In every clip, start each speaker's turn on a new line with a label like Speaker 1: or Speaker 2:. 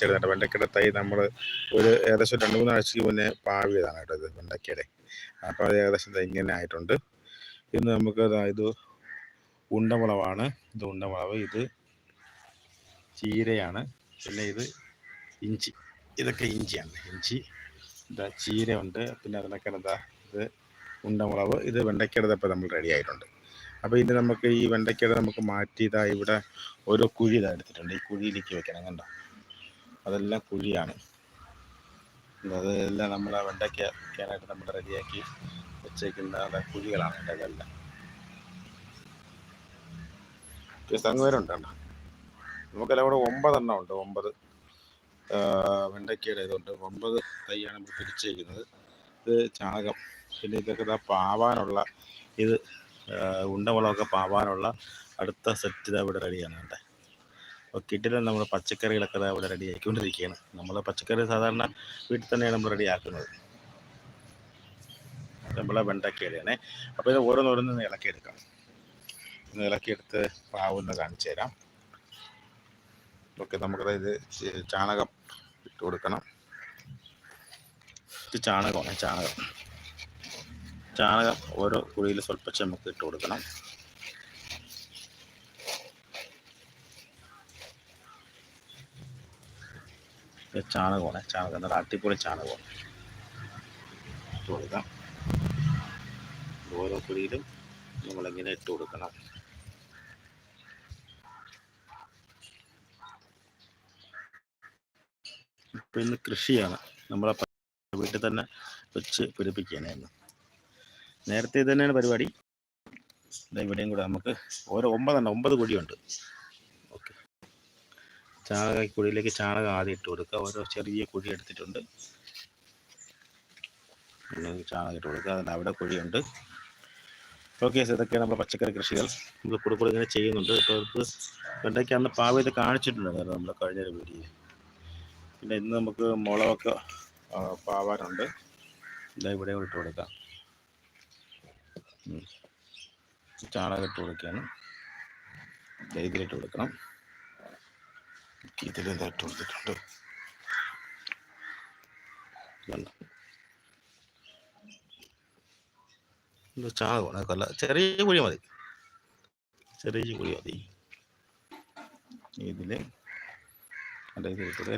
Speaker 1: ചെറുതായിട്ട് വെണ്ടയ്ക്കയുടെ തൈ നമ്മൾ ഒരു ഏകദേശം രണ്ട് മൂന്ന് മുന്നേ പാവിയതാണ് കേട്ടോ ഇത് വെണ്ടയ്ക്കയുടെ. അപ്പോൾ അത് ഏകദേശം ഇങ്ങനെ ആയിട്ടുണ്ട്. ഇന്ന് നമുക്ക് ഇത് ഉണ്ടമുളവാണ് ഇത് ഉണ്ടമുളവ് ഇത് ചീരയാണ്. പിന്നെ ഇത് ഇഞ്ചി. ഇതൊക്കെ ഇഞ്ചിയാണ്. ഇഞ്ചി ഇതാ ഉണ്ട് പിന്നെ അതിനൊക്കെ എന്താ ഇത് ഉണ്ടമുളവ് ഇത് വെണ്ടയ്ക്കയുടെ ഇപ്പോൾ നമ്മൾ റെഡി ആയിട്ടുണ്ട്. അപ്പോൾ ഇത് നമുക്ക് ഈ വെണ്ടയ്ക്കയുടെ നമുക്ക് മാറ്റി ഇവിടെ ഓരോ കുഴി ഇതാ എടുത്തിട്ടുണ്ട്. ഈ കുഴിയിലേക്ക് വെക്കണം. കണ്ടോ? അതെല്ലാം കുഴിയാണ്. അതെല്ലാം നമ്മൾ വെണ്ടയ്ക്ക വെക്കാനായിട്ട് നമ്മൾ റെഡിയാക്കി വെച്ചേക്കുന്ന കുഴികളാണ് അതിന്റെ അതെല്ലാം സംഗമേരുണ്ട് കേട്ടോ. നമുക്കെല്ലാം കൂടെ ഒമ്പതെണ്ണം ഉണ്ട്. ഒമ്പത് വെണ്ടയ്ക്കയുടെ ഇതുണ്ട്. ഒമ്പത് തൈയാണ് നമ്മൾ പിടിച്ചേക്കുന്നത്. ഇത് ചാണകം. പിന്നെ ഇതൊക്കെ ഇതാ പാവാനുള്ള ഇത് ഉണ്ടവളമൊക്കെ പാവാനുള്ള അടുത്ത സെറ്റ് ഇതാ ഇവിടെ റെഡിയാണ് കേട്ടോ. കിട്ടില്ല നമ്മൾ പച്ചക്കറികളൊക്കെ അവിടെ റെഡി ആക്കിക്കൊണ്ടിരിക്കുകയാണ് നമ്മൾ പച്ചക്കറി സാധാരണ വീട്ടിൽ തന്നെയാണ് നമ്മൾ റെഡി ആക്കുന്നത്. നമ്മളെ വെണ്ടക്കയിലാണേ അപ്പോൾ ഇത് ഓരോന്നോരോന്ന് ഇളക്കിയെടുക്കാം. ഒന്ന് ഇളക്കിയെടുത്ത് പാവുന്ന കാണിച്ചു തരാം. ഓക്കെ നമുക്കത് ഇത് ചാണകം ഇട്ട് കൊടുക്കണം. ഇത് ചാണകമാണ് ചാണകം. ചാണകം ഓരോ കുഴിയിൽ സ്വല്പം നമുക്ക് ഇട്ട് കൊടുക്കണം. ചാണകമാണ്. ചാണകം നല്ല അടിപൊളി ചാണകമാണ്. ഇട്ട് കൊടുക്കാം ഓരോ കുഴിയിലും നമ്മളിങ്ങനെ ഇട്ട് കൊടുക്കണം ഇപ്പം ഇന്ന് കൃഷിയാണ്. നമ്മളെ വീട്ടിൽ തന്നെ വെച്ച് പിടിപ്പിക്കാനായിരുന്നു നേരത്തെ തന്നെയാണ് പരിപാടി. ഇവിടെയും കൂടെ നമുക്ക് ഓരോ ഒമ്പതെണ്ണം ഒമ്പത് കുഴിയുണ്ട് ചാണക കുഴിയിലേക്ക് ചാണകം ആദ്യം ഇട്ട് കൊടുക്കുക. ഓരോ ചെറിയ കുഴി എടുത്തിട്ടുണ്ട്. ചാണകം ഇട്ട് കൊടുക്കുക. അതിന് അവിടെ കുഴിയുണ്ട്. ഓക്കെ ഇതൊക്കെയാണ് നമ്മുടെ പച്ചക്കറി കൃഷികൾ. നമ്മൾ കൂടെ ഇങ്ങനെ ചെയ്യുന്നുണ്ട്. ഇപ്പോൾ അവർക്ക് വെണ്ടയ്ക്ക് അന്ന് പാവ ഇത് കാണിച്ചിട്ടുണ്ടായിരുന്നു നമ്മൾ കഴിഞ്ഞ ഒരു വീഡിയോ പിന്നെ ഇന്ന് നമുക്ക് മുളകൊക്കെ പാവാനുണ്ട്. ഇതാ ഇവിടെ ഇട്ട് കൊടുക്കാം. ചാണകം ഇട്ട് കൊടുക്കുകയാണ്. ഇതിലിട്ട് കൊടുക്കണം. ഇതിൽ ഇതാ ഇട്ട് കൊടുത്തിട്ടുണ്ട്. കണ്ടോ? ഇത് ചാണകമാണ് കൊല്ല ചെറിയ കുഴി മതി. ചെറിയ കുഴി മതി. ഇതിൽ.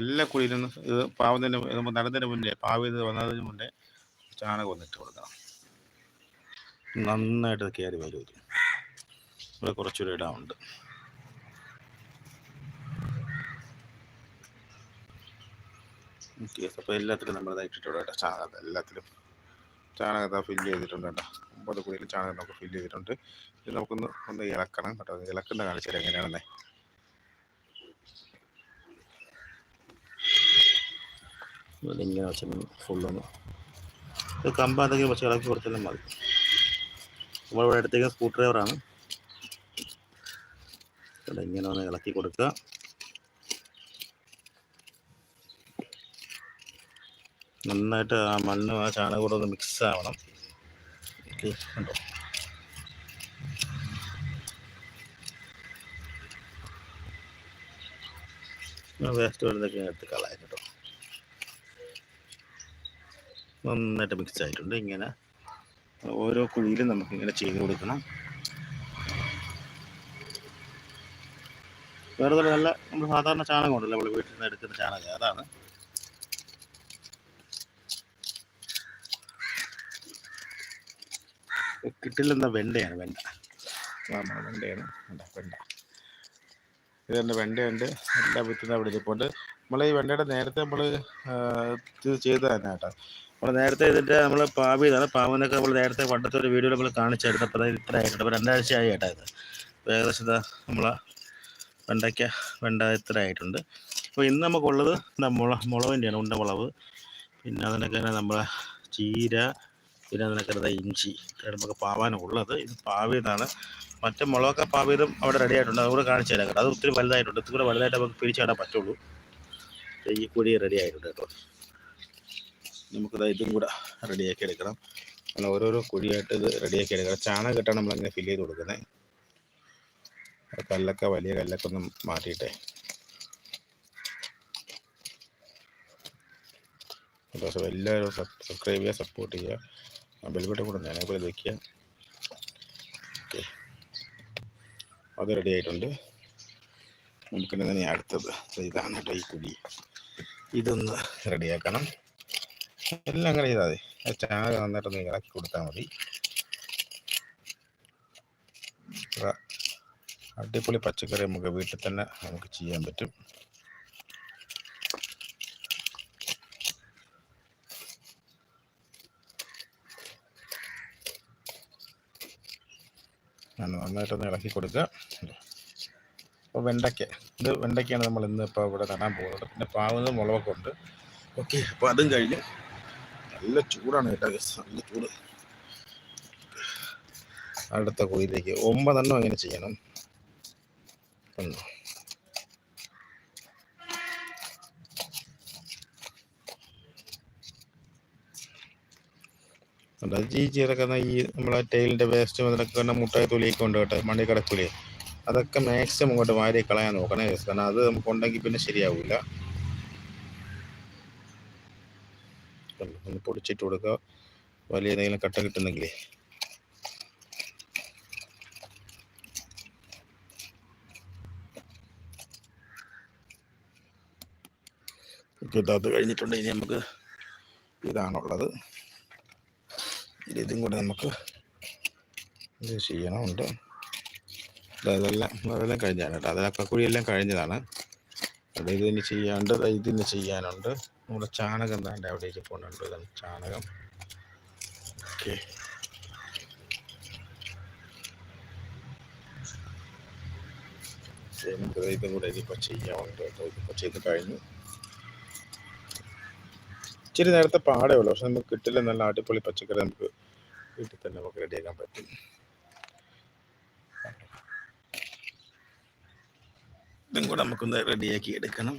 Speaker 1: എല്ലാ കുഴിയിലും ഇത് പാവത്തിന്റെ നടന്നതിന് മുന്നേ പാവ ഇത് വന്നതിന് മുന്നേ ചാണകം ഒന്നിട്ട് കൊടുക്കണം. നന്നായിട്ട് കയറി വരും ഇവിടെ കുറച്ചുകൂടി ഇടാറുണ്ട് അപ്പോൾ എല്ലാത്തിലും നമ്മൾ ഇട്ടിട്ടുണ്ട് കേട്ടോ. ചാണകം എല്ലാത്തിലും. ചാണകത്ത് ഫില്ല് ചെയ്തിട്ടുണ്ട് കേട്ടോ. ഒമ്പത് കുഴിയിൽ ചാണകം നമുക്ക് ഫില്ല് ചെയ്തിട്ടുണ്ട്. ഇത് നമുക്കൊന്ന് ഒന്ന് ഇളക്കണം കേട്ടോ. ഇളക്കുന്ന കാണിച്ചാൽ എങ്ങനെയാണെന്നേ. ഇവിടെ ഇങ്ങനെ വെച്ചാൽ ഫുള്ളൊന്ന് ഇത് കമ്പ് എന്തെങ്കിലും വെച്ച് ഇളക്കി കൊടുത്താലും മതി. നമ്മളിവിടെ അടുത്തേക്ക് സ്ക്രൂ ഡ്രൈവറാണ് ഇങ്ങനെ ഒന്ന് ഇളക്കി കൊടുക്കുക. നന്നായിട്ട് ആ മണ്ണും ആ ചാണകവും മിക്സ് ആവണം. ഓക്കെ കണ്ടോ? വേസ്റ്റ് വരുന്നതൊക്കെ എടുത്ത് കളയാം കേട്ടോ. നന്നായിട്ട് മിക്സ് ആയിട്ടുണ്ട്. ഇങ്ങനെ ഓരോ കുഴിയിലും നമുക്ക് ഇങ്ങനെ ചെയ്ത് കൊടുക്കണം. വേറെ നല്ല നമ്മൾ സാധാരണ ചാണകം ഉണ്ടല്ലോ നമ്മൾ വീട്ടിൽ നിന്ന് എടുക്കുന്ന ചാണകം. അതാണ്. കിട്ടില്ലെന്താ വെണ്ടയാണ് വെണ്ട. ആ, വെണ്ടയാണ്. വെണ്ട വെണ്ട. ഇത് തന്നെ വെണ്ടയുണ്ട്. എല്ലാ വിത്തുന്ന അവിടെ ഇരിപ്പുണ്ട്. നമ്മൾ ഈ വെണ്ടയുടെ നേരത്തെ നമ്മൾ ഇത് ചെയ്ത് തന്നെ കേട്ടോ. നമ്മൾ നേരത്തെ ഇതിന്റെ നമ്മൾ പാവ് ചെയ്താണ് പാവിനൊക്കെ നമ്മൾ നേരത്തെ പണ്ടത്തെ ഒരു വീഡിയോ നമ്മൾ കാണിച്ചായിരുന്നു. അപ്പോൾ അതായത് ഇത്ര ആയിട്ടുണ്ട് അപ്പോൾ രണ്ടാഴ്ചയായി കേട്ടോ ഇത്. ഏകദേശം നമ്മൾ നമ്മളെ വെണ്ടയ്ക്ക വെണ്ട ഇത്ര ആയിട്ടുണ്ട്. അപ്പോൾ ഇന്ന് നമുക്കുള്ളത് മുള മുളകിന്റെയാണ് ഉണ്ട മുളവ് പിന്നെ അതിനൊക്കെ തന്നെ നമ്മളെ ചീര പിന്നെ നിനക്കരുത് ഇഞ്ചി? നമുക്ക് പാവാനും ഉള്ളത്. ഇത് പാവിയതാണ് മറ്റേ മുളകൊക്കെ പാവിയതും അവിടെ റെഡി ആയിട്ടുണ്ട്. അതുകൂടെ കാണിച്ചു തരാം കേട്ടോ. അത് ഒത്തിരി വലുതായിട്ടുണ്ട്. ഇത്തിരി വലുതായിട്ട് നമുക്ക് പിരിച്ചിടാൻ പറ്റുള്ളൂ. ഈ കൂടി റെഡി ആയിട്ടുണ്ട് കേട്ടോ. നമുക്കിത് ഇതും കൂടെ റെഡിയാക്കി എടുക്കണം. അങ്ങനെ ഓരോരോ കുഴിയായിട്ട് ഇത് റെഡിയാക്കി എടുക്കണം. ചാണകം ഇട്ടാണ് നമ്മളങ്ങനെ ഫില്ല് ചെയ്ത് കൊടുക്കുന്നത് കല്ലൊക്കെ വലിയ കല്ലൊക്കെ ഒന്ന് മാറ്റിയിട്ടെ. എല്ലാവരും സബ്സ്ക്രൈബ് ചെയ്യുക സപ്പോർട്ട് ചെയ്യുക. ബെൽബട്ടൺ കൂടെ ഞാൻ പോലെ വയ്ക്കുക ഓക്കെ. അത് റെഡി ആയിട്ടുണ്ട്. നമുക്ക് തന്നെ അടുത്തത്. ഇതാണ് കേട്ടോ ഈ കുഴി. ഇതൊന്ന് റെഡിയാക്കണം എല്ലാം അങ്ങനെ ചെയ്താൽ മതി. ചാകെ നന്നായിട്ടൊന്ന് ഇളക്കി കൊടുത്താൽ മതി. അടിപൊളി പച്ചക്കറി നമുക്ക് വീട്ടിൽ തന്നെ നമുക്ക് ചെയ്യാൻ പറ്റും. നന്നായിട്ടൊന്ന് ഇളക്കി കൊടുക്കുക അപ്പോൾ വെണ്ടയ്ക്ക. ഇത് വെണ്ടയ്ക്കയാണ് നമ്മൾ ഇന്ന് ഇപ്പോൾ ഇവിടെ നടാൻ പോകുന്നത്. പിന്നെ പാവുന്നത് മുളകൊക്കെ ഉണ്ട്. ഓക്കെ അപ്പോൾ അതും കഴിഞ്ഞ് നല്ല ചൂടാണ് കേട്ടോ. നല്ല ചൂട്. അടുത്ത കോയിലേക്ക് ഒമ്പതെണ്ണം എങ്ങനെ ചെയ്യണം. ഒന്ന്. ഉണ്ട്. അത് ഈ കിടക്കുന്ന ഈ നമ്മളെ ടൈലിന്റെ വേസ്റ്റും അതിനൊക്കെ തന്നെ മുട്ടായി തൊലിയൊക്കെ ഉണ്ട് കേട്ടോ മണ്ണി കിടക്കൂലേ അതൊക്കെ മാക്സിമം ഇങ്ങോട്ട് വാരി കളയാൻ നോക്കണേ കേസ് കാരണം അത് നമുക്ക് ഉണ്ടെങ്കിൽ പിന്നെ ശരിയാവില്ല ഒന്ന് പൊടിച്ചിട്ട് കൊടുക്കുക വലിയ എന്തെങ്കിലും കട്ട കിട്ടുന്നെങ്കിലേ. അത് കഴിഞ്ഞിട്ടുണ്ടെങ്കിൽ നമുക്ക് ഇതാണുള്ളത്. ഇതും കൂടെ നമുക്ക് ഇത് ചെയ്യണമുണ്ട്. അതെല്ലാം അതെല്ലാം കഴിഞ്ഞാണ് കേട്ടോ. അതിലൊക്കെ കുഴിയെല്ലാം കഴിഞ്ഞതാണ്. അത് ഇതിന് ചെയ്യാണ്ട് ഇതിന് ചെയ്യാനുണ്ട്. നമ്മുടെ ചാണകം തന്നെ അവിടേക്ക് പോകുന്നുണ്ട് ചാണകം. ഓക്കെ. ഇതും കൂടെ ഇതിപ്പോൾ ചെയ്യാനുണ്ട് കേട്ടോ. ഇതിപ്പോൾ ചെയ്ത് കഴിഞ്ഞു. ഇച്ചിരി നേരത്തെ പാടേ ഉള്ളൂ. പക്ഷെ നമുക്ക് കിട്ടില്ല. നല്ല അടിപൊളി പച്ചക്കറി നമുക്ക് വീട്ടിൽ തന്നെ നമുക്ക് റെഡിയാക്കാൻ പറ്റും. ഇതും കൂടെ നമുക്കൊന്ന് റെഡിയാക്കി എടുക്കണം.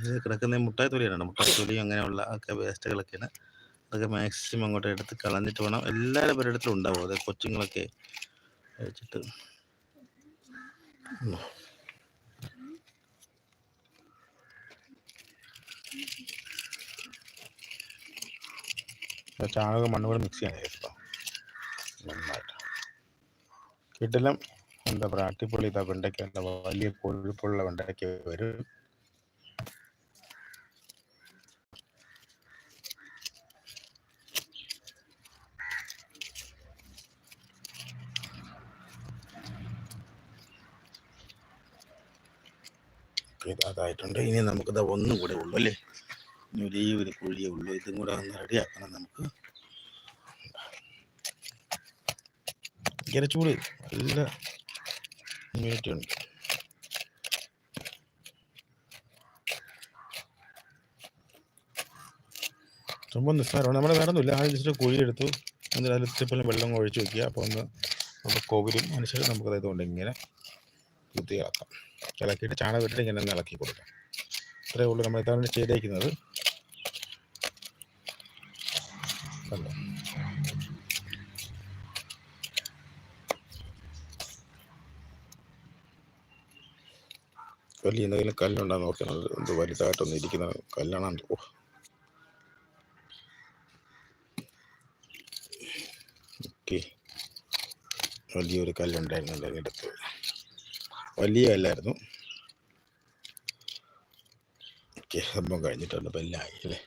Speaker 1: ഇത് കിടക്കുന്ന മുട്ടായി തൊലിയാണ്? മുട്ടായി തൊലി അങ്ങനെയുള്ള ഒക്കെ വേസ്റ്റുകളൊക്കെയാണ് അതൊക്കെ മാക്സിമം അങ്ങോട്ട് എടുത്ത് കളഞ്ഞിട്ട് വേണം. എല്ലാവരും പേരുടെ ഉണ്ടാവും. അത് കൊച്ചുങ്ങളൊക്കെ വെച്ചിട്ട് ചാണകം മണ്ണ് കൂടെ മിക്സ് ചെയ്യണം കേട്ടോ നന്നായിട്ട്. കിട്ടിലും എന്താ പറയുക അട്ടിപ്പൊളി ഇതാ വെണ്ടയ്ക്ക വലിയ കൊഴുപ്പുള്ള വെണ്ടയ്ക്ക വരും. അതായിട്ടുണ്ട് ഇനി നമുക്കിത് ഒന്നും കൂടെ ഉള്ളൂ അല്ലേ? ഒരേ ഒരു കുഴിയേ ഉള്ളൂ. ഇതും കൂടെ ഒന്ന് റെഡിയാക്കണം നമുക്ക്. ഭയങ്കര ചൂട് നല്ല ഹ്യൂമിഡിറ്റി ഉണ്ട്. സംഭവം നിസ്സാരമാണ് നമ്മുടെ വേറെ ഒന്നുമില്ല ആദ്യം ജസ്റ്റ് കുഴി എടുത്തു. എന്നിട്ട് അതിൽ ഇത്തിരി വെള്ളം ഒഴിച്ചു വെക്കുക അപ്പോൾ ഒന്ന് നമ്മൾ കോവിലും അനുസരിച്ച് നമുക്ക് അതായത് കൊണ്ട് ഇങ്ങനെ കുത്തി ഇളക്കാം ഇളക്കിയിട്ട് ചാണകം ഇട്ടിട്ട് ഇങ്ങനെ ഒന്ന് ഇളക്കി കൊടുക്കാം. ഇത്രയേ ഉള്ളൂ നമ്മൾ ഇതാണ് ചെയ്തേക്കുന്നത്. കണ്ടോ വലിയ എന്തെങ്കിലും കല്ലുണ്ടാ നോക്കണം എന്ത് വലുതായിട്ടൊന്നും ഇരിക്കുന്ന കല്ലാണ്. ഓ. വലിയൊരു കല്ലുണ്ടായിരുന്നു എന്റെ അടുത്ത് വലിയ കല്ലായിരുന്നു. ഓക്കെ സംഭവം കഴിഞ്ഞിട്ടുണ്ട്. അപ്പോൾ എല്ലാം ആയി അല്ലേ?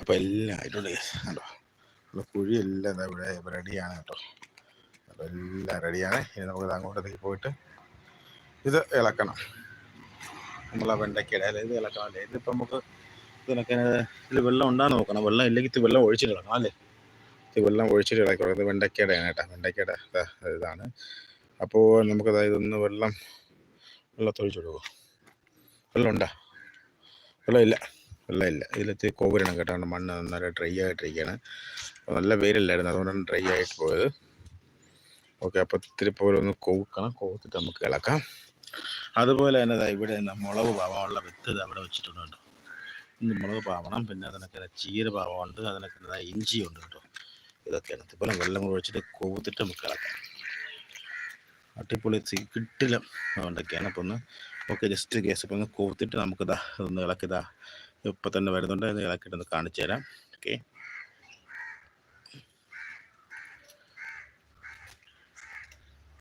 Speaker 1: അപ്പോൾ എല്ലാം ആയിട്ടുണ്ട്. കണ്ടോ? കുഴിയെല്ലാം ഇവിടെ റെഡിയാണ് കേട്ടോ. അപ്പോൾ എല്ലാം റെഡിയാണ്. ഇനി നമുക്ക് അങ്ങോട്ടേക്ക് പോയിട്ട് ഇത് ഇളക്കണം. നമ്മളെ വെണ്ടയ്ക്കയുടെ അല്ലെ ഇത് ഇളക്കണം അല്ലേ? ഇതിപ്പോൾ നമുക്ക് ഇതിനൊക്കെ ഇതിൽ വെള്ളം ഉണ്ടാകുന്ന നോക്കണം. വെള്ളം ഇല്ലെങ്കിൽ ഇത് വെള്ളം ഒഴിച്ചിട്ട് ഇളക്കണം അല്ലേ? ഇത് വെള്ളം ഒഴിച്ചിട്ട് ഇളക്കണം ഇത് വെണ്ടയ്ക്കയുടെയാണ് കേട്ടോ. വെണ്ടയ്ക്കയുടെ ഇതാണ്. അപ്പോൾ നമുക്ക് അതായത് ഒന്ന് വെള്ളം വെള്ളത്തൊഴിച്ച് കൊടുക്കുമോ വെള്ളം ഉണ്ടോ? വെള്ളം ഇല്ല വെള്ളം ഇല്ല ഇതിലത്തെ കോവരണം കേട്ടോ. മണ്ണ് നന്നായിട്ട് ഡ്രൈ ആയിട്ടിരിക്കുകയാണ് നല്ല വെയിലല്ലായിരുന്നു. അതുകൊണ്ടാണ് ഡ്രൈ ആയിട്ട് പോയത്. ഓക്കെ അപ്പോൾ ഇത്തിരി പോലെ ഒന്ന് കോവിക്കണം. കോവത്തിട്ട് നമുക്ക് ഇളക്കാം. അതുപോലെ തന്നെ ഇവിടെ മുളക് പാവമുള്ള വിത്ത് അവിടെ വെച്ചിട്ടുണ്ട് കേട്ടോ. ഇന്ന് മുളക് പാവണം. പിന്നെ അതിനൊക്കെ ചീര പാവമുണ്ട്. അതിനൊക്കെ ഇഞ്ചി ഉണ്ട് കേട്ടോ. ഇതൊക്കെയാണ് ഇതുപോലെ വെള്ളം കൂടെ വെച്ചിട്ട് കോവത്തിട്ട് നമുക്ക് ഇളക്കാം. അട്ടിപ്പൊളി കിട്ടില്ല. അതുകൊണ്ടൊക്കെയാണ്. അപ്പോൾ ഒന്ന് ഓക്കെ ജസ്റ്റ് കേസ് ഇപ്പോൾ ഒന്ന് കോത്തിട്ട് നമുക്കിതാ ഒന്ന് ഇളക്കിതാ ഇപ്പം തന്നെ വരുന്നുണ്ട്. അത് കാണിച്ചു തരാം ഓക്കെ